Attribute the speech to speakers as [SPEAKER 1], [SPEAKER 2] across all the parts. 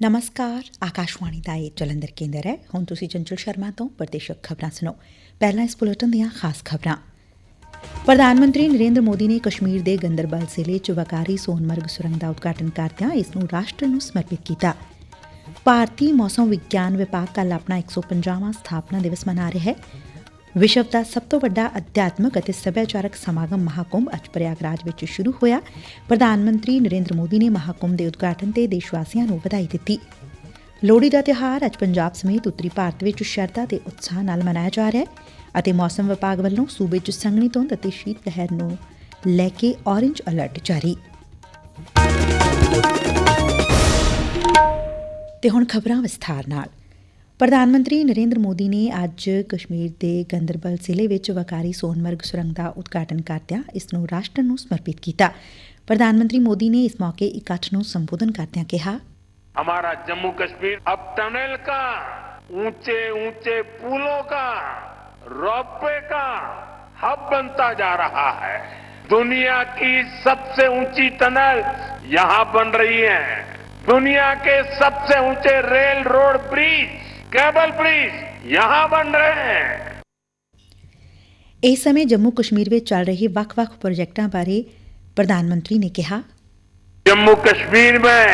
[SPEAKER 1] ਨਮਸਕਾਰ ਆਕਾਸ਼ਵਾਣੀ ਦਾ ਇਹ ਜਲੰਧਰ ਕੇਂਦਰ ਹੈ ਹੁਣ ਤੁਸੀਂ ਚੰਚਲ ਸ਼ਰਮਾ ਤੋਂ ਪ੍ਰਦੇਸ਼ਕ ਖਬਰਾਂ ਸੁਣੋ ਪਹਿਲਾਂ ਇਸ ਬੁਲੇਟਿਨ ਦੀਆਂ ਖਾਸ ਖਬਰਾਂ ਪ੍ਰਧਾਨ ਮੰਤਰੀ ਨਰਿੰਦਰ ਮੋਦੀ ਨੇ ਕਸ਼ਮੀਰ ਦੇ ਗੰਦਰਬਲ ਜ਼ਿਲ੍ਹੇ 'ਚ ਵਕਾਰੀ ਸੋਨਮਰਗ ਸੁਰੰਗ ਦਾ ਉਦਘਾਟਨ ਕਰਦਿਆਂ ਇਸ ਨੂੰ ਰਾਸ਼ਟਰ ਨੂੰ ਸਮਰਪਿਤ ਕੀਤਾ ਭਾਰਤੀ ਮੌਸਮ ਵਿਗਿਆਨ ਵਿਭਾਗ ਕੱਲ ਆਪਣਾ 150ਵਾਂ ਸਥਾਪਨਾ ਦਿਵਸ ਮਨਾ ਰਿਹਾ ਹੈ ਵਿਸ਼ਵ ਦਾ ਸਭ ਤੋਂ ਵੱਡਾ ਅਧਿਆਤਮਕ ਅਤੇ ਸੱਭਿਆਚਾਰਕ ਸਮਾਗਮ ਮਹਾਕੁੰਭ ਅੱਜ ਪ੍ਰਯਾਗਰਾਜ ਵਿੱਚ ਸ਼ੁਰੂ ਹੋਇਆ। ਪ੍ਰਧਾਨ ਮੰਤਰੀ ਨਰਿੰਦਰ ਮੋਦੀ ਨੇ ਮਹਾਕੁੰਭ ਦੇ ਉਦਘਾਟਨ ਤੇ ਦੇਸ਼ ਵਾਸੀਆਂ ਨੂੰ ਵਧਾਈ ਦਿੱਤੀ। ਲੋਹੜੀ ਦਾ ਤਿਉਹਾਰ ਅੱਜ ਪੰਜਾਬ ਸਮੇਤ ਉੱਤਰੀ ਭਾਰਤ ਵਿੱਚ ਸ਼ਰਧਾ ਤੇ ਉਤਸ਼ਾਹ ਨਾਲ ਮਨਾਇਆ ਜਾ ਰਿਹਾ ਹੈ ਅਤੇ ਮੌਸਮ ਵਿਭਾਗ ਵੱਲੋਂ ਸੂਬੇ 'ਚ ਸੰਘਣੀ ਧੁੰਦ ਅਤੇ ਸ਼ੀਤ ਲਹਿਰ ਨੂੰ ਲੈ ਕੇ ਔਰੇਂਜ ਅਲਰਟ ਜਾਰੀ। ਤੇ ਹੁਣ ਖਬਰਾਂ ਵਿਸਥਾਰ ਨਾਲ। ਪ੍ਰਧਾਨ ਮੰਤਰੀ ਨਰਿੰਦਰ ਮੋਦੀ ਨੇ ਅੱਜ ਕਸ਼ਮੀਰ ਦੇ ਗੰਦਰਬਲ ਜ਼ਿਲ੍ਹੇ ਵਿੱਚ ਵਕਾਰੀ ਸੋਨਮਰਗ ਸੁਰੰਗ ਦਾ ਉਦਘਾਟਨ ਕਰਦਿਆਂ ਇਸ ਨੂੰ ਰਾਸ਼ਟਰ ਨੂੰ ਸਮਰਪਿਤ ਕੀਤਾ ਪ੍ਰਧਾਨ ਮੰਤਰੀ ਮੋਦੀ ਨੇ ਇਸ ਮੌਕੇ ਇਕੱਠ ਨੂੰ ਸੰਬੋਧਨ ਕਰਦਿਆਂ ਕਿਹਾ
[SPEAKER 2] हमारा जम्मू कश्मीर अब टनल का ऊंचे ऊंचे पुलों का रोपवे का हब बनता जा रहा है दुनिया की सबसे ऊंची टनल यहां बन रही है दुनिया के सबसे ऊंचे rail road bridge cable bridge यहां बन रहे हैं
[SPEAKER 1] ਇਸ ਸਮੇਂ ਜੰਮੂ ਕਸ਼ਮੀਰ ਵਿੱਚ ਚੱਲ ਰਹੇ ਵੱਖ-ਵੱਖ ਪ੍ਰੋਜੈਕਟਾਂ ਬਾਰੇ ਪ੍ਰਧਾਨ ਮੰਤਰੀ ਨੇ ਕਿਹਾ
[SPEAKER 2] जम्मू कश्मीर में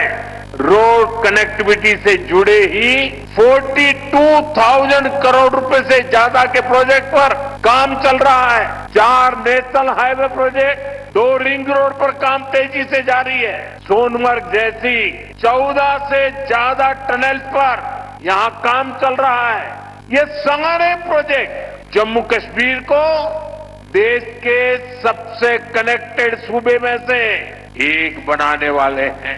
[SPEAKER 2] रोड कनेक्टिविटी से जुड़े ही 42,000 करोड़ रुपए से ज्यादा के प्रोजेक्ट पर काम चल रहा है चार नेशनल हाईवे प्रोजेक्ट दो रिंग रोड पर काम तेजी से जारी है सोनमर्ग जैसी 14 से ज्यादा टनल पर यहाँ काम चल रहा है। ये सारे प्रोजेक्ट जम्मू कश्मीर को देश के सबसे कनेक्टेड सूबे में से एक बनाने वाले हैं।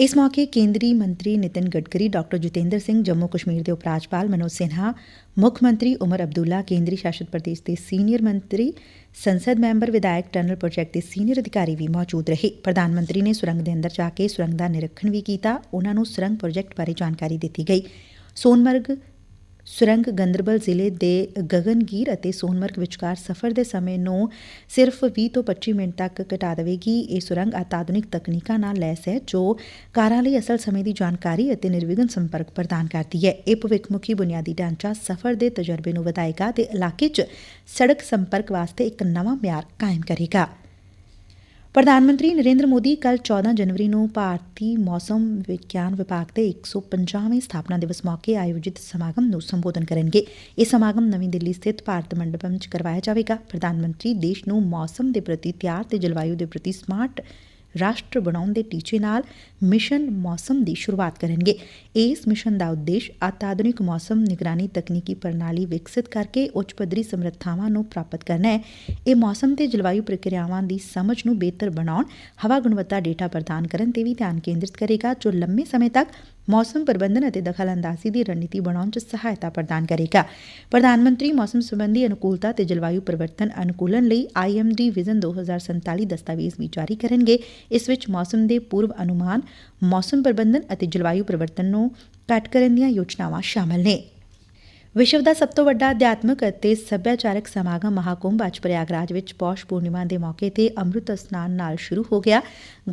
[SPEAKER 1] ਇਸ ਮੌਕੇ ਕੇਂਦਰੀ ਮੰਤਰੀ ਨਿਤਿਨ ਗਡਕਰੀ ਡਾ ਜਤਿੰਦਰ ਸਿੰਘ, ਜੰਮੂ ਕਸ਼ਮੀਰ ਦੇ ਉਪ ਰਾਜਪਾਲ ਮਨੋਜ ਸਿਨਹਾ, ਮੁੱਖ ਮੰਤਰੀ ਉਮਰ ਅਬਦੁੱਲਾ, ਕੇਂਦਰੀ ਸ਼ਾਸਤ ਪ੍ਰਦੇਸ਼ ਦੇ ਸੀਨੀਅਰ ਮੰਤਰੀ, ਸੰਸਦ ਮੈਂਬਰ, ਵਿਧਾਇਕ, ਟਨਲ ਪ੍ਰੋਜੈਕਟ ਦੇ ਸੀਨੀਅਰ ਅਧਿਕਾਰੀ ਵੀ ਮੌਜੂਦ ਰਹੇ। ਪ੍ਰਧਾਨ ਮੰਤਰੀ ਨੇ ਸੁਰੰਗ ਦੇ ਅੰਦਰ ਜਾ ਕੇ ਸੁਰੰਗ ਦਾ ਨਿਰੀਖਣ ਵੀ ਕੀਤਾ। ਉਹਨਾਂ ਨੂੰ ਸੁਰੰਗ ਪ੍ਰੋਜੈਕਟ ਬਾਰੇ ਜਾਣਕਾਰੀ ਦਿੱਤੀ ਗਈ। ਸੋਨਮਰਗ ਸੁਰੰਗ ਗੰਦਰਬਲ ਜ਼ਿਲ੍ਹੇ ਦੇ ਗਗਨਗੀਰ ਅਤੇ ਸੋਨਮਰਗ ਵਿਚਕਾਰ ਸਫ਼ਰ ਦੇ ਸਮੇਂ ਨੂੰ ਸਿਰਫ 20 ਤੋਂ 25 ਮਿੰਟ ਤੱਕ ਘਟਾ ਦੇਵੇਗੀ। ਇਹ ਸੁਰੰਗ ਅਤਿਆਧੁਨਿਕ ਤਕਨੀਕਾਂ ਨਾਲ ਲੈਸ ਹੈ, ਜੋ ਕਾਰਾਂ ਲਈ ਅਸਲ ਸਮੇਂ ਦੀ ਜਾਣਕਾਰੀ ਅਤੇ ਨਿਰਵਿਘਨ ਸੰਪਰਕ ਪ੍ਰਦਾਨ ਕਰਦੀ ਹੈ। ਇਹ ਭਵਿੱਖਮੁਖੀ ਬੁਨਿਆਦੀ ਢਾਂਚਾ ਸਫ਼ਰ ਦੇ ਤਜਰਬੇ ਨੂੰ ਵਧਾਏਗਾ ਤੇ ਇਲਾਕੇ 'ਚ ਸੜਕ ਸੰਪਰਕ ਵਾਸਤੇ ਇੱਕ ਨਵਾਂ ਮਿਆਰ ਕਾਇਮ ਕਰੇਗਾ। ਪ੍ਰਧਾਨ ਮੰਤਰੀ ਨਰਿੰਦਰ ਮੋਦੀ ਕੱਲ 14 ਜਨਵਰੀ ਨੂੰ ਭਾਰਤੀ ਮੌਸਮ ਵਿਗਿਆਨ ਵਿਭਾਗ ਦੇ 150ਵੇਂ ਸਥਾਪਨਾ ਦਿਵਸ ਮੌਕੇ ਆਯੋਜਿਤ ਸਮਾਗਮ ਨੂੰ ਸੰਬੋਧਨ ਕਰਨਗੇ। ਇਹ ਸਮਾਗਮ ਨਵੀਂ ਦਿੱਲੀ ਸਥਿਤ ਭਾਰਤ ਮੰਡਪਮ 'ਚ ਕਰਵਾਇਆ ਜਾਵੇਗਾ। ਪ੍ਰਧਾਨ ਮੰਤਰੀ ਦੇਸ਼ ਨੂੰ ਮੌਸਮ ਦੇ ਪ੍ਰਤੀ ਤਿਆਰ ਤੇ ਜਲਵਾਯੂ ਦੇ ਪ੍ਰਤੀ ਸਮਾਰਟ ਰਾਸ਼ਟਰ ਬਣਾਉਣ ਦੇ ਟੀਚੇ ਨਾਲ ਮਿਸ਼ਨ ਮੌਸਮ ਦੀ ਸ਼ੁਰੂਆਤ ਕਰਨਗੇ। ਇਸ ਮਿਸ਼ਨ ਦਾ ਉਦੇਸ਼ ਅਤਿਆਧੁਨਿਕ ਮੌਸਮ ਨਿਗਰਾਨੀ ਤਕਨੀਕੀ ਪ੍ਰਣਾਲੀ ਵਿਕਸਿਤ ਕਰਕੇ ਉੱਚ ਪੱਧਰੀ ਸਮਰੱਥਾਵਾਂ ਨੂੰ ਪ੍ਰਾਪਤ ਕਰਨਾ ਹੈ। ਇਹ ਮੌਸਮ ਤੇ ਜਲਵਾਯੂ ਪ੍ਰਕਿਰਿਆਵਾਂ ਦੀ ਸਮਝ ਨੂੰ ਬਿਹਤਰ ਬਣਾਉਣ, ਹਵਾ ਗੁਣਵੱਤਾ ਡੇਟਾ ਪ੍ਰਦਾਨ ਕਰਨ ਤੇ ਵੀ ਧਿਆਨ ਕੇਂਦਰਿਤ ਕਰੇਗਾ, ਜੋ ਲੰਮੇ ਸਮੇਂ ਤੱਕ ਮੌਸਮ ਪ੍ਰਬੰਧਨ ਅਤੇ ਦਖਲਅੰਦਾਜ਼ੀ ਦੀ ਰਣਨੀਤੀ ਬਣਾਉਣ 'ਚ ਸਹਾਇਤਾ ਪ੍ਰਦਾਨ ਕਰੇਗਾ। ਪ੍ਰਧਾਨ ਮੰਤਰੀ ਮੌਸਮ ਸੰਬੰਧੀ ਅਨੁਕੂਲਤਾ ਤੇ ਜਲਵਾਯੂ ਪਰਿਵਰਤਨ ਅਨੁਕੂਲਨ ਲਈ ਆਈਐਮਡੀ ਵਿਜ਼ਨ 2047 ਦਸਤਾਵੇਜ਼ ਵੀ ਜਾਰੀ ਕਰਨਗੇ। ਇਸ ਵਿੱਚ ਮੌਸਮ ਦੇ ਪੂਰਵ ਅਨੁਮਾਨ, ਮੌਸਮ ਪ੍ਰਬੰਧਨ ਅਤੇ ਜਲਵਾਯੂ ਪਰਿਵਰਤਨ ਨੂੰ ਘੱਟ ਕਰਨ ਦੀਆਂ ਯੋਜਨਾਵਾਂ ਸ਼ਾਮਲ ਨੇ। ਵਿਸ਼ਵ ਦਾ ਸਭ ਤੋਂ ਵੱਡਾ ਅਧਿਆਤਮਿਕ ਅਤੇ ਸੱਭਿਆਚਾਰਕ ਸਮਾਗਮ ਮਹਾਕੁੰਭ ਅੱਜ ਪ੍ਰਯਾਗਰਾਜ ਵਿੱਚ ਪੌਸ਼ ਪੂਰਨਿਮਾ ਦੇ ਮੌਕੇ ਤੇ ਅੰਮ੍ਰਿਤ ਇਸ਼ਨਾਨ ਨਾਲ ਸ਼ੁਰੂ ਹੋ ਗਿਆ।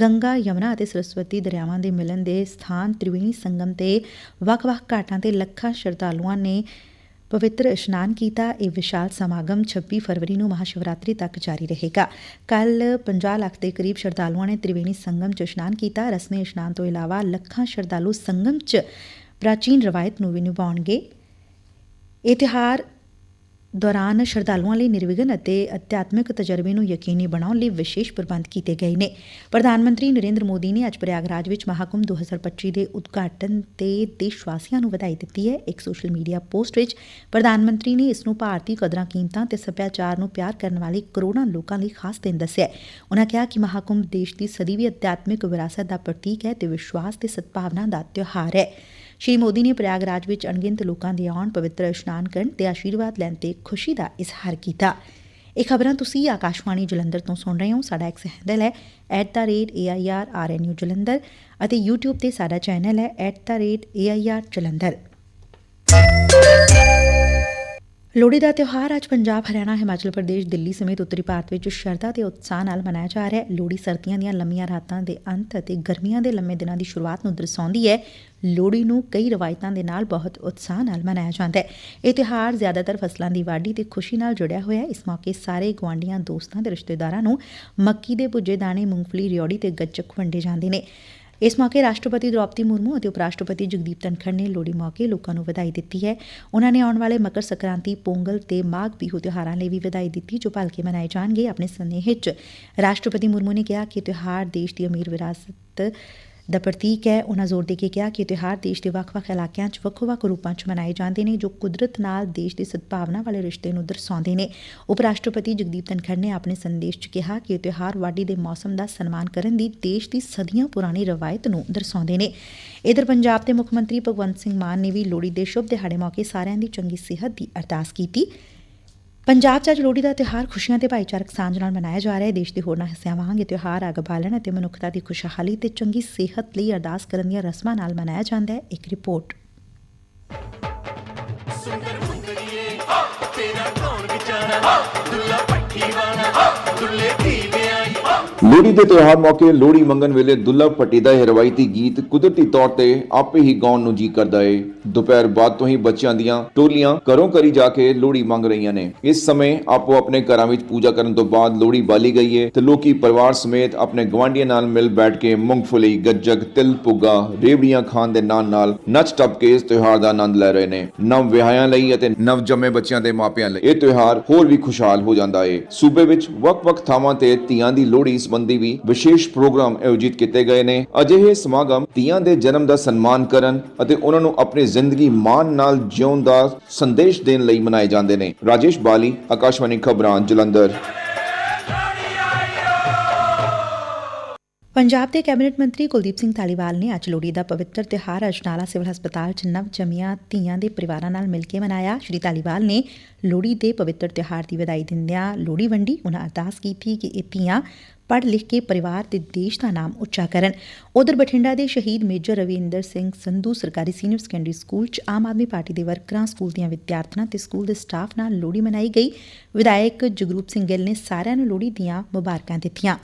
[SPEAKER 1] ਗੰਗਾ, ਯਮਨਾ ਅਤੇ ਸਰਸਵਤੀ ਦਰਿਆਵਾਂ ਦੇ ਮਿਲਣ ਦੇ ਸਥਾਨ ਤ੍ਰਿਵੇਣੀ ਸੰਗਮ ਤੇ ਵੱਖ-ਵੱਖ ਘਾਟਾਂ ਤੇ ਲੱਖਾਂ ਸ਼ਰਧਾਲੂਆਂ ਨੇ ਪਵਿੱਤਰ ਇਸ਼ਨਾਨ ਕੀਤਾ। ਇਹ ਵਿਸ਼ਾਲ ਸਮਾਗਮ 26 ਫਰਵਰੀ ਨੂੰ ਮਹਾਸ਼ਿਵਰਾਤਰੀ ਤੱਕ ਜਾਰੀ ਰਹੇਗਾ। ਕੱਲ 50 ਲੱਖ ਦੇ ਕਰੀਬ ਸ਼ਰਧਾਲੂਆਂ ਨੇ ਤ੍ਰਿਵੇਣੀ ਸੰਗਮ 'ਚ ਇਸ਼ਨਾਨ ਕੀਤਾ। ਰਸਮੀ ਇਸ਼ਨਾਨ ਤੋਂ ਇਲਾਵਾ ਲੱਖਾਂ ਸ਼ਰਧਾਲੂ ਸੰਗਮ 'ਚ ਪ੍ਰਾਚੀਨ ਰਵਾਇਤ ਨੂੰ ਵੀ ਨਿਭਾਉਣਗੇ। ਇਹ ਤਿਉਹਾਰ ਦੌਰਾਨ ਸ਼ਰਧਾਲੂਆਂ ਲਈ ਨਿਰਵਿਘਨ ਅਤੇ ਅਧਿਆਤਮਿਕ ਤਜਰਬੇ ਨੂੰ ਯਕੀਨੀ ਬਣਾਉਣ ਲਈ ਵਿਸ਼ੇਸ਼ ਪ੍ਰਬੰਧ ਕੀਤੇ ਗਏ ਨੇ। ਪ੍ਰਧਾਨ ਮੰਤਰੀ ਨਰਿੰਦਰ ਮੋਦੀ ਨੇ ਅੱਜ ਪ੍ਰਯਾਗਰਾਜ ਵਿੱਚ ਮਹਾਕੁੰਭ 2025 ਦੇ ਉਦਘਾਟਨ ਤੇ ਦੇਸ਼ ਵਾਸੀਆਂ ਨੂੰ ਵਧਾਈ ਦਿੱਤੀ ਹੈ। ਇੱਕ ਸੋਸ਼ਲ ਮੀਡੀਆ ਪੋਸਟ ਵਿੱਚ ਪ੍ਰਧਾਨ ਮੰਤਰੀ ਨੇ ਇਸ ਨੂੰ ਭਾਰਤੀ ਕਦਰਾਂ ਕੀਮਤਾਂ ਤੇ ਸੱਭਿਆਚਾਰ ਨੂੰ ਪਿਆਰ ਕਰਨ ਵਾਲੇ ਕਰੋੜਾਂ ਲੋਕਾਂ ਲਈ ਖਾਸ ਦਿਨ ਦੱਸਿਆ ਉਨ੍ਹਾਂ ਕਿਹਾ ਕਿ ਮਹਾਕੁੰਭ ਦੇਸ਼ ਦੀ ਸਦੀਵੀ ਅਧਿਆਤਮਿਕ ਵਿਰਾਸਤ ਦਾ ਪ੍ਰਤੀਕ ਹੈ ਤੇ ਵਿਸ਼ਵਾਸ ਤੇ ਸਦਭਾਵਨਾ ਦਾ ਤਿਉਹਾਰ ਹੈ। ਸ਼੍ਰੀ ਮੋਦੀ ਨੇ ਪ੍ਰਯਾਗਰਾਜ ਵਿੱਚ ਅਣਗਿਣਤ ਲੋਕਾਂ ਦੇ ਆਉਣ, ਪਵਿੱਤਰ ਇਸ਼ਨਾਨ ਕਰਨ ਤੇ ਆਸ਼ੀਰਵਾਦ ਲੈਣ ਤੇ ਖੁਸ਼ੀ ਦਾ ਇਜ਼ਹਾਰ ਕੀਤਾ। ਇਹ ਖਬਰਾਂ ਤੁਸੀਂ ਆਕਾਸ਼ਵਾਣੀ ਜਲੰਧਰ ਤੋਂ ਸੁਣ ਰਹੇ ਹੋ। ਸਾਡਾ ਐਕਸ ਹੈਂਡਲ ਹੈ @airrnu ਜਲੰਧਰ ਅਤੇ YouTube ਤੇ ਸਾਡਾ ਚੈਨਲ ਹੈ @air ਲੋਹੜੀ ਦਾ ਤਿਉਹਾਰ ਅੱਜ ਪੰਜਾਬ, ਹਰਿਆਣਾ, ਹਿਮਾਚਲ ਪ੍ਰਦੇਸ਼, ਦਿੱਲੀ ਸਮੇਤ ਉੱਤਰੀ ਭਾਰਤ ਵਿੱਚ ਸ਼ਰਧਾ ਤੇ ਉਤਸ਼ਾਹ ਨਾਲ ਮਨਾਇਆ ਜਾ ਰਿਹਾ ਹੈ। ਲੋਹੜੀ ਸਰਦੀਆਂ ਦੀਆਂ ਲੰਮੀਆਂ ਰਾਤਾਂ ਦੇ ਅੰਤ ਅਤੇ ਗਰਮੀਆਂ ਦੇ ਲੰਮੇ ਦਿਨਾਂ ਦੀ ਸ਼ੁਰੂਆਤ ਨੂੰ ਦਰਸਾਉਂਦੀ ਹੈ। ਲੋਹੜੀ ਨੂੰ ਕਈ ਰਵਾਇਤਾਂ ਦੇ ਨਾਲ ਬਹੁਤ ਉਤਸ਼ਾਹ ਨਾਲ ਮਨਾਇਆ ਜਾਂਦਾ ਹੈ। ਇਹ ਤਿਉਹਾਰ ਜ਼ਿਆਦਾਤਰ ਫਸਲਾਂ ਦੀ ਵਾਢੀ ਤੇ ਖੁਸ਼ੀ ਨਾਲ ਜੁੜਿਆ ਹੋਇਆ ਹੈ। ਇਸ ਮੌਕੇ ਸਾਰੇ ਗੁਆਂਢੀਆਂ, ਦੋਸਤਾਂ ਤੇ ਰਿਸ਼ਤੇਦਾਰਾਂ ਨੂੰ ਮੱਕੀ ਦੇ ਭੁੱਜੇ ਦਾਣੇ, ਮੂੰਗਫਲੀ, ਰਿਓੜੀ ਤੇ ਗੱਚਕ ਵੰਡੇ ਜਾਂਦੇ ਨੇ। ਇਸ ਮੌਕੇ ਰਾਸ਼ਟਰਪਤੀ ਦ੍ਰੋਪਦੀ ਮੁਰਮੂ ਅਤੇ ਉਪ ਰਾਸ਼ਟਰਪਤੀ ਜਗਦੀਪ ਧਨਖੜ ਨੇ ਲੋਹੜੀ ਮੌਕੇ ਲੋਕਾਂ ਨੂੰ ਵਧਾਈ ਦਿੱਤੀ ਹੈ। ਉਹਨਾਂ ਨੇ ਆਉਣ ਵਾਲੇ ਮਕਰ ਸੰਕ੍ਰਾਂਤੀ, ਪੋਂਗਲ ਤੇ ਮਾਘ ਬਿਹੂ ਤਿਉਹਾਰਾਂ ਲਈ ਵੀ ਵਧਾਈ ਦਿੱਤੀ, ਜੋ ਭਲਕੇ ਮਨਾਏ ਜਾਣਗੇ ਆਪਣੇ ਸੁਨੇਹੇ 'ਚ। ਰਾਸ਼ਟਰਪਤੀ ਮੁਰਮੂ ਨੇ ਕਿਹਾ ਕਿ ਤਿਉਹਾਰ ਦੇਸ਼ ਦੀ ਅਮੀਰ ਵਿਰਾਸਤ ਦਾ ਪ੍ਰਤੀਕ ਹੈ। ਉਹਨਾਂ ਜ਼ੋਰ ਦੇ ਕੇ ਕਿਹਾ ਕਿ ਇਹ ਤਿਉਹਾਰ ਦੇਸ਼ ਦੇ ਵੱਖ-ਵੱਖ ਇਲਾਕਿਆਂ 'ਚ, ਵੱਖੋ-ਵੱਖ ਰੂਪਾਂ 'ਚ ਮਨਾਏ ਜਾਂਦੇ ਨੇ, ਜੋ ਕੁਦਰਤ ਨਾਲ ਦੇਸ਼ ਦੀ ਸਦਭਾਵਨਾ ਵਾਲੇ ਰਿਸ਼ਤੇ ਨੂੰ ਦਰਸਾਉਂਦੇ ਨੇ। ਉਪ ਰਾਸ਼ਟਰਪਤੀ ਜਗਦੀਪ ਧਨਖੜ ਨੇ ਆਪਣੇ ਸੰਦੇਸ਼ 'ਚ ਕਿਹਾ ਕਿ ਇਹ ਤਿਉਹਾਰ ਵਾਢੀ ਦੇ ਮੌਸਮ ਦਾ ਸਨਮਾਨ ਕਰਨ ਦੀ ਦੇਸ਼ ਦੀ ਸਦੀਆਂ ਪੁਰਾਣੀ ਰਵਾਇਤ ਨੂੰ ਦਰਸਾਉਂਦੇ ਨੇ। ਇਧਰ ਪੰਜਾਬ ਦੇ ਮੁੱਖ ਮੰਤਰੀ ਭਗਵੰਤ ਸਿੰਘ ਮਾਨ ਨੇ ਵੀ ਲੋਹੜੀ ਦੇ ਸ਼ੁਭ ਦਿਹਾੜੇ ਮੌਕੇ ਸਾਰਿਆਂ ਦੀ ਚੰਗੀ ਸਿਹਤ ਦੀ ਅਰਦਾਸ ਕੀਤੀ। ਪੰਜਾਬ 'ਚ ਅੱਜ ਲੋਹੜੀ ਦਾ ਤਿਉਹਾਰ ਖੁਸ਼ੀਆਂ ਤੇ ਭਾਈਚਾਰਕ ਸਾਂਝ ਨਾਲ ਮਨਾਇਆ ਜਾ ਰਿਹਾ ਹੈ। ਦੇਸ਼ ਦੇ ਹੋਰਨਾਂ ਹਿੱਸਿਆਂ ਵਾਂਗ ਇਹ ਤਿਉਹਾਰ ਅੱਗ ਬਾਲਣ ਅਤੇ ਮਨੁੱਖਤਾ ਦੀ ਖੁਸ਼ਹਾਲੀ ਤੇ ਚੰਗੀ ਸਿਹਤ ਲਈ ਅਰਦਾਸ ਕਰਨ ਦੀਆਂ ਰਸਮਾਂ ਨਾਲ ਮਨਾਇਆ ਜਾਂਦਾ ਹੈ। ਇੱਕ ਰਿਪੋਰਟ।
[SPEAKER 3] ਸੁੰਦਰ ਮੁੰਦਰੀਏ ਤੇਰਾ ਕੌਣ ਵਿਚਾਰਾ ਦੁੱਲਾ ਪੱਠੀ ਵਾਲਾ
[SPEAKER 4] ਲੋਹੜੀ ਦੇ ਤਿਉਹਾਰ ਮੌਕੇ ਲੋਹੜੀ ਮੰਗਣ ਵੇਲੇ ਦੁੱਲਭ ਭੱਟੀ ਦਾ ਇਹ ਰਵਾਇਤੀ ਗੀਤ ਕੁਦਰਤੀ ਤੌਰ ਤੇ ਆਪੇ ਹੀ ਗਾਉਣ ਨੂੰ ਜੀ ਕਰਦਾ ਏ। ਦੁਪਹਿਰ ਬਾਅਦ ਤੋਂ ਹੀ ਬੱਚਿਆਂ ਦੀਆਂ ਟੋਲੀਆਂ ਘਰੋਂ ਘਰੀ ਜਾ ਕੇ ਲੋਹੜੀ ਮੰਗ ਰਹੀਆਂ ਨੇ। ਇਸ ਸਮੇਂ ਆਪੋ ਆਪਣੇ ਘਰਾਂ ਵਿੱਚ ਪੂਜਾ ਕਰਨ ਤੋਂ ਬਾਅਦ ਲੋਹੜੀ ਬਾਲੀ ਗਈ ਏ ਤੇ ਲੋਕੀ ਪਰਿਵਾਰ ਸਮੇਤ ਆਪਣੇ ਗਵਾਂਢੀਆਂ ਨਾਲ ਮਿਲ ਬੈਠ ਕੇ ਮੂੰਗਫਲੀ, ਗੱਜਕ, ਤਿਲ ਪੁੱਗਾ, ਰੇਵੜੀਆਂ ਖਾਣ ਦੇ ਨਾਲ ਨਾਲ ਨੱਚ ਟੱਪ ਕੇ ਇਸ ਤਿਉਹਾਰ ਦਾ ਆਨੰਦ ਲੈ ਰਹੇ ਨੇ। ਨਵ ਵਿਆਹਿਆਂ ਲਈ ਅਤੇ ਨਵ ਜੰਮੇ ਬੱਚਿਆਂ ਦੇ ਮਾਪਿਆਂ ਲਈ ਇਹ ਤਿਉਹਾਰ ਹੋਰ ਵੀ ਖੁਸ਼ਹਾਲ ਹੋ ਜਾਂਦਾ ਏ। ਸੂਬੇ ਵਿੱਚ ਵੱਖ-ਵੱਖ ਥਾਵਾਂ ਤੇ ਧੀਆਂ ਦੀ ਲੋਹੜੀ ਸੰਬੰਧੀ ਵੀ ਵਿਸ਼ੇਸ਼ ਪ੍ਰੋਗਰਾਮ ਆਯੋਜਿਤ ਕੀਤੇ ਗਏ ਨੇ। ਅਜਿਹੇ ਸਮਾਗਮ ਧੀਆਂ ਦੇ ਜਨਮ ਦਾ ਸਨਮਾਨ ਕਰਨ ਅਤੇ ਉਹਨਾਂ ਨੂੰ ਆਪਣੀ ਜ਼ਿੰਦਗੀ ਮਾਣ ਨਾਲ ਜਿਉਣ ਦਾ ਸੰਦੇਸ਼ ਦੇਣ ਲਈ ਮਨਾਏ ਜਾਂਦੇ ਨੇ। ਰਾਜੇਸ਼ ਬਾਲੀ, ਆਕਾਸ਼ਵਾਣੀ ਖਬਰਾਂ ਜਲੰਧਰ।
[SPEAKER 1] ਪੰਜਾਬ ਦੇ ਕੈਬਨਿਟ ਮੰਤਰੀ ਕੁਲਦੀਪ ਸਿੰਘ ਧਾਲੀਵਾਲ ਨੇ ਅੱਜ ਲੋਹੜੀ ਦਾ ਪਵਿੱਤਰ ਤਿਉਹਾਰ ਅਜਨਾਲਾ ਸਿਵਲ ਹਸਪਤਾਲ 'ਚ ਨਵ ਜੰਮੀਆਂ ਧੀਆਂ ਦੇ ਪਰਿਵਾਰਾਂ ਨਾਲ ਮਿਲ ਕੇ ਮਨਾਇਆ। ਸ਼੍ਰੀ ਧਾਲੀਵਾਲ ਨੇ ਲੋਹੜੀ ਦੇ ਪਵਿੱਤਰ ਤਿਉਹਾਰ ਦੀ ਵਧਾਈ ਦਿੰਦਿਆਂ ਲੋਹੜੀ ਵੰਡੀ ਉਹਨਾਂ ਅਰਦਾਸ ਕੀਤੀ ਕਿ ਇਹ ਧੀਆਂ ਪੜ੍ਹ ਲਿਖ ਕੇ ਪਰਿਵਾਰ ਤੇ ਦੇਸ਼ ਦਾ ਨਾਮ ਉੱਚਾ ਕਰਨ। ਉਧਰ ਬਠਿੰਡਾ ਦੇ ਸ਼ਹੀਦ ਮੇਜਰ ਰਵਿੰਦਰ ਸਿੰਘ ਸੰਧੂ ਸਰਕਾਰੀ ਸੀਨੀਅਰ ਸੈਕੰਡਰੀ ਸਕੂਲ 'ਚ ਆਮ ਆਦਮੀ ਪਾਰਟੀ ਦੇ ਵਰਕਰਾਂ, ਸਕੂਲ ਦੀਆਂ ਵਿਦਿਆਰਥਣਾਂ ਤੇ ਸਕੂਲ ਦੇ ਸਟਾਫ ਨਾਲ ਲੋਹੜੀ ਮਨਾਈ ਗਈ। ਵਿਧਾਇਕ ਜਗਰੂਪ ਸਿੰਘ ਗਿੱਲ ਨੇ ਸਾਰਿਆਂ ਨੂੰ ਲੋਹੜੀ ਦੀਆਂ ਮੁਬਾਰਕਾਂ ਦਿੱਤੀਆਂ।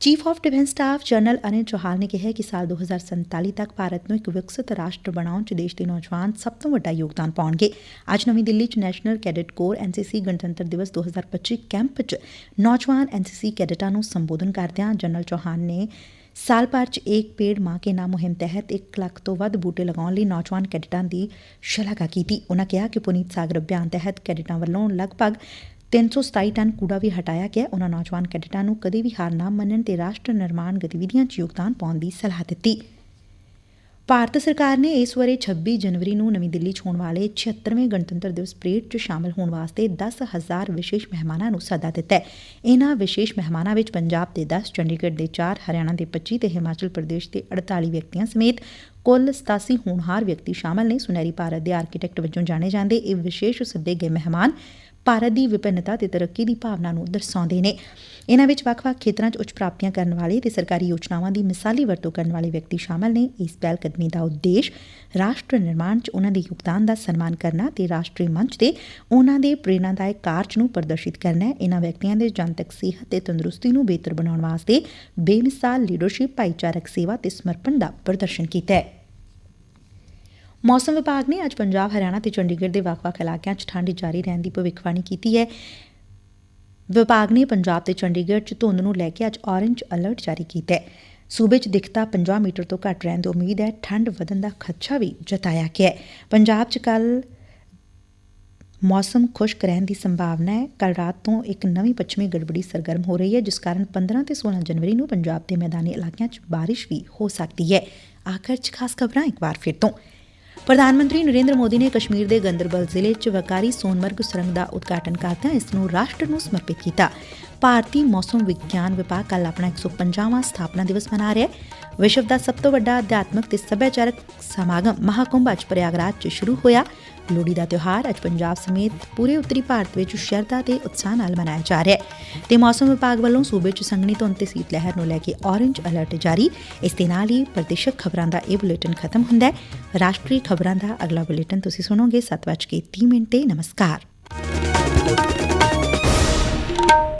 [SPEAKER 1] Chief of defence staff general Anil Chauhan ਨੇ ਕਿਹਾ ਕਿ ਸਾਲ 2047 ਤੱਕ ਭਾਰਤ ਨੂੰ ਇੱਕ ਵਿਕਸਿਤ ਰਾਸ਼ਟਰ ਬਣਾਉਣ 'ਚ ਦੇਸ਼ ਦੇ ਨੌਜਵਾਨ ਸਭ ਤੋਂ ਵੱਡਾ ਯੋਗਦਾਨ ਪਾਉਣਗੇ। ਅੱਜ ਨਵੀਂ ਦਿੱਲੀ 'ਚ ਨੈਸ਼ਨਲ ਕੈਡਟ ਕੋਰ ਐਨਸੀਸੀ ਗਣਤੰਤਰ ਦਿਵਸ 2025 ਕੈਂਪ 'ਚ ਨੌਜਵਾਨ ਐਨਸੀਸੀ ਕੈਡਟਾਂ ਨੂੰ ਸੰਬੋਧਨ ਕਰਦਿਆਂ ਜਨਰਲ ਚੌਹਾਨ ਨੇ ਸਾਲ ਭਰ 'ਚ ਇੱਕ ਪੇੜ ਮਾਂ ਕੇ ਨਾਮ ਮੁਹਿੰਮ ਤਹਿਤ 1 ਲੱਖ ਤੋਂ ਵੱਧ ਬੂਟੇ ਲਗਾਉਣ ਲਈ ਨੌਜਵਾਨ ਕੈਡਟਾਂ ਦੀ ਸ਼ਲਾਘਾ ਕੀਤੀ। ਉਹਨਾਂ ਕਿਹਾ ਕਿ ਪੁਨੀਤ ਸਾਗਰ ਅਭਿਆਨ ਤਹਿਤ ਕੈਡਟਾਂ ਵੱਲੋਂ ਲਗਭਗ 327 ਟਨ ਕੂੜਾ ਵੀ ਹਟਾਇਆ ਗਿਆ। ਉਹਨਾਂ ਨੌਜਵਾਨ ਕੈਡਟਾਂ ਨੂੰ ਕਦੇ ਵੀ ਹਾਰ ਨਾ ਮੰਨਣ ਤੇ ਰਾਸ਼ਟਰ ਨਿਰਮਾਣ ਗਤੀਵਿਧੀਆਂ 'ਚ ਯੋਗਦਾਨ ਪਾਉਣ ਦੀ ਸਲਾਹ ਦਿੱਤੀ। ਭਾਰਤ ਸਰਕਾਰ ਨੇ ਇਸ ਵਰੇ 26 ਜਨਵਰੀ ਨੂੰ ਨਵੀਂ ਦਿੱਲੀ 'ਚ ਹੋਣ ਵਾਲੇ 76ਵੇਂ ਗਣਤੰਤਰ ਦਿਵਸ ਪਰੇਡ 'ਚ ਸ਼ਾਮਲ ਹੋਣ ਵਾਸਤੇ 10000 ਵਿਸ਼ੇਸ਼ ਮਹਿਮਾਨਾਂ ਨੂੰ ਸੱਦਾ ਦਿੱਤਾ ਹੈ। ਇਹਨਾਂ ਵਿਸ਼ੇਸ਼ ਮਹਿਮਾਨਾਂ ਵਿੱਚ ਪੰਜਾਬ ਦੇ 10 ਚੰਡੀਗੜ੍ਹ ਦੇ 4 ਹਰਿਆਣਾ ਦੇ 25 ਤੇ ਹਿਮਾਚਲ ਪ੍ਰਦੇਸ਼ ਦੇ 48 ਵਿਅਕਤੀਆਂ ਸਮੇਤ ਕੁੱਲ 87 ਹੋਣਹਾਰ ਵਿਅਕਤੀ ਸ਼ਾਮਲ ਨੇ। ਸੁਨਹਿਰੀ ਭਾਰਤ ਦੇ ਆਰਕੀਟੈਕਟ ਵਜੋਂ ਜਾਣੇ ਜਾਂਦੇ ਇਹ ਵਿਸ਼ੇਸ਼ ਸੱਦੇ ਗਏ ਮਹਿਮਾਨ ਭਾਰਤ ਦੀ ਵਿਭਿੰਨਤਾ ਤੇ ਤਰੱਕੀ ਦੀ ਭਾਵਨਾ ਨੂੰ ਦਰਸਾਉਂਦੇ ਨੇ। ਇਹਨਾਂ ਵਿੱਚ ਵੱਖ-ਵੱਖ ਖੇਤਰਾਂ 'ਚ ਉੱਚ ਪ੍ਰਾਪਤੀਆਂ ਕਰਨ ਵਾਲੇ ਤੇ ਸਰਕਾਰੀ ਯੋਜਨਾਵਾਂ ਦੀ ਮਿਸਾਲੀ ਵਰਤੋਂ ਕਰਨ ਵਾਲੇ ਵਿਅਕਤੀ ਸ਼ਾਮਲ ਨੇ। ਇਸ ਪਹਿਲ ਕਦਮੀ ਦਾ ਉਦੇਸ਼ ਰਾਸ਼ਟਰ ਨਿਰਮਾਣ 'ਚ ਉਹਨਾਂ ਦੇ ਯੋਗਦਾਨ ਦਾ ਸਨਮਾਨ ਕਰਨਾ ਤੇ ਰਾਸ਼ਟਰੀ ਮੰਚ ਤੇ ਉਹਨਾਂ ਦੇ ਪ੍ਰੇਰਣਾਦਾਇਕ ਕਾਰਜ ਨੂੰ ਪ੍ਰਦਰਸ਼ਿਤ ਕਰਨਾ ਹੈ। ਇਹਨਾਂ ਵਿਅਕਤੀਆਂ ਦੇ ਜਨਤਕ ਸਿਹਤ ਤੇ ਤੰਦਰੁਸਤੀ ਨੂੰ ਬਿਹਤਰ ਬਣਾਉਣ ਵਾਸਤੇ ਬੇਮਿਸਾਲ ਲੀਡਰਸ਼ਿਪ ਭਾਈਚਾਰਕ ਸੇਵਾ ਤੇ ਸਮਰਪਣ ਦਾ ਪ੍ਰਦਰਸ਼ਨ ਕੀਤਾ ਹੈ। ਮੌਸਮ ਵਿਭਾਗ ਨੇ ਅੱਜ ਪੰਜਾਬ, ਹਰਿਆਣਾ ਤੇ ਚੰਡੀਗੜ੍ਹ ਦੇ ਵੱਖ-ਵੱਖ ਇਲਾਕਿਆਂ 'ਚ ਠੰਡ ਜਾਰੀ ਰਹਿਣ ਦੀ ਭਵਿੱਖਬਾਣੀ ਕੀਤੀ ਹੈ। ਵਿਭਾਗ ਨੇ ਪੰਜਾਬ ਤੇ ਚੰਡੀਗੜ੍ਹ 'ਚ ਧੁੰਦ ਨੂੰ ਲੈ ਕੇ ਅੱਜ ਔਰੇਂਜ ਅਲਰਟ ਜਾਰੀ ਕੀਤਾ ਹੈ। ਸੂਬੇ 'ਚ ਦਿਖਤਾ 50 ਮੀਟਰ ਤੋਂ ਘੱਟ ਰਹਿਣ ਦੀ ਉਮੀਦ ਹੈ। ਠੰਡ ਵਧਣ ਦਾ ਖਦਸ਼ਾ ਵੀ ਜਤਾਇਆ ਗਿਆ ਹੈ। ਪੰਜਾਬ 'ਚ ਕੱਲ ਮੌਸਮ ਖੁਸ਼ਕ ਰਹਿਣ ਦੀ ਸੰਭਾਵਨਾ ਹੈ। ਕੱਲ ਰਾਤ ਤੋਂ ਇੱਕ ਨਵੀਂ ਪੱਛਮੀ ਗੜਬੜੀ ਸਰਗਰਮ ਹੋ ਰਹੀ ਹੈ, ਜਿਸ ਕਾਰਨ 15 ਤੇ 16 ਜਨਵਰੀ ਨੂੰ ਪੰਜਾਬ ਦੇ ਮੈਦਾਨੀ ਇਲਾਕਿਆਂ 'ਚ ਬਾਰਿਸ਼ ਵੀ ਹੋ ਸਕਦੀ ਹੈ। ਆਖਰ 'ਚ ਖਾਸ ਖਬਰਾਂ ਇੱਕ ਵਾਰ ਫਿਰ ਤੋਂ। ਪ੍ਰਧਾਨ ਮੰਤਰੀ ਨਰਿੰਦਰ ਮੋਦੀ ਨੇ ਕਸ਼ਮੀਰ ਦੇ ਗੰਦਰਬਲ ਜ਼ਿਲ੍ਹੇ 'ਚ ਵਕਾਰੀ ਸੋਨਮਰਗ ਸੁਰੰਗ ਦਾ ਉਦਘਾਟਨ ਕਰਦਿਆਂ ਇਸ ਨੂੰ ਰਾਸ਼ਟਰ ਨੂੰ ਸਮਰਪਿਤ ਕੀਤਾ। ਭਾਰਤੀ ਮੌਸਮ ਵਿਗਿਆਨ ਵਿਭਾਗ ਕੱਲ ਆਪਣਾ 150ਵਾਂ ਸਥਾਪਨਾ ਦਿਵਸ ਮਨਾ ਰਿਹਾ ਹੈ। ਵਿਸ਼ਵ ਦਾ ਸਭ ਤੋਂ ਵੱਡਾ ਅਧਿਆਤਮਕ ਤੇ ਸੱਭਿਆਚਾਰਕ ਸਮਾਗਮ ਮਹਾਕੁੰਭ ਅੱਜ ਪ੍ਰਯਾਗਰਾਜ 'ਚ ਸ਼ੁਰੂ ਹੋਇਆ। ਲੋਹੜੀ ਦਾ ਤਿਉਹਾਰ ਅੱਜ ਪੰਜਾਬ ਸਮੇਤ ਪੂਰੇ ਉੱਤਰੀ ਭਾਰਤ ਵਿੱਚ ਸ਼ਰਧਾ ਤੇ ਉਤਸ਼ਾਹ ਨਾਲ ਮਨਾਇਆ ਜਾ ਰਿਹਾ ਹੈ ਤੇ ਮੌਸਮ ਵਿਭਾਗ ਵੱਲੋਂ ਸੂਬੇ 'ਚ ਸੰਘਣੀ ਧੁੰਦ ਤੇ ਸੀਤ ਲਹਿਰ ਨੂੰ ਲੈ ਕੇ ਔਰੇਂਜ ਅਲਰਟ ਜਾਰੀ। ਇਸ ਦੇ ਨਾਲ ਹੀ ਪ੍ਰਦੇਸ਼ਕ ਖਬਰਾਂ ਦਾ ਇਹ ਬੁਲੇਟਿਨ ਖਤਮ ਹੁੰਦਾ ਹੈ। ਰਾਸ਼ਟਰੀ ਖਬਰਾਂ ਖਬਰਾਂ ਦਾ ਅਗਲਾ ਬੁਲੇਟਿਨ ਤੁਸੀਂ ਸੁਣੋਗੇ 7:30 ਮਿੰਟ ਤੇ। ਨਮਸਕਾਰ।